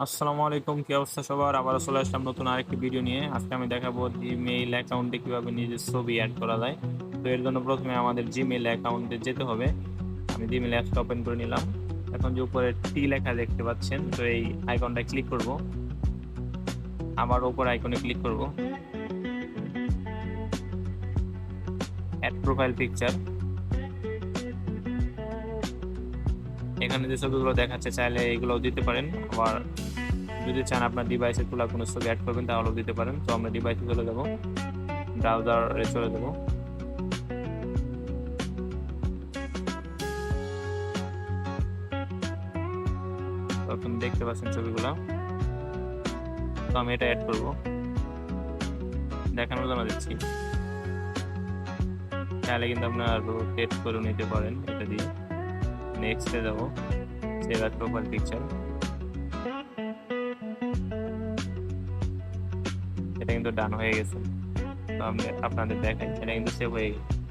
আসসালামু আলাইকুম, কি অবস্থা সবার? আবার চলে আসলাম নতুন আরেকটি ভিডিও নিয়ে। আজকে আমি দেখাবো জিমেইল অ্যাকাউন্টে কীভাবে নিজের ছবি অ্যাড করা যায়। তো এর জন্য প্রথমে আমাদের জিমেইল অ্যাকাউন্টে যেতে হবে। আমি জিমেইল অ্যাপসটা ওপেন করে নিলাম। এখন যে উপরে টি লেখা দেখতে পাচ্ছেন, তো এই আইকনটা ক্লিক করব। আবার উপর আইকনে ক্লিক করব। অ্যাড প্রোফাইল পিকচার এখানে যে ছবিগুলো দেখাচ্ছে, চাইলে এগুলোও দিতে পারেন। আবার যদি চান আপনার ডিভাইসে তোলা কোনো ছবি অ্যাড করবেন, তাহলেও দিতে পারেন। তো আমরা ডিভাইসে চলে যাব। ব্রাউজারে চলে যাব। তখন দেখতে পাচ্ছেন ছবিগুলো। তো আমি এটা অ্যাড করব। দেখানোর জন্য দিচ্ছি। চাইলে কিন্তু আপনার রোটেট করে নিতে পারেন এটা দিয়ে। নেক্সটে যাব সেভ অ্যাজ প্রোফাইল পিকচার এটা কিন্তু ডান হয়ে গেছে। তো আমি আপনাদের দেখাই, এটা কিন্তু সেভ হয়ে গেছে।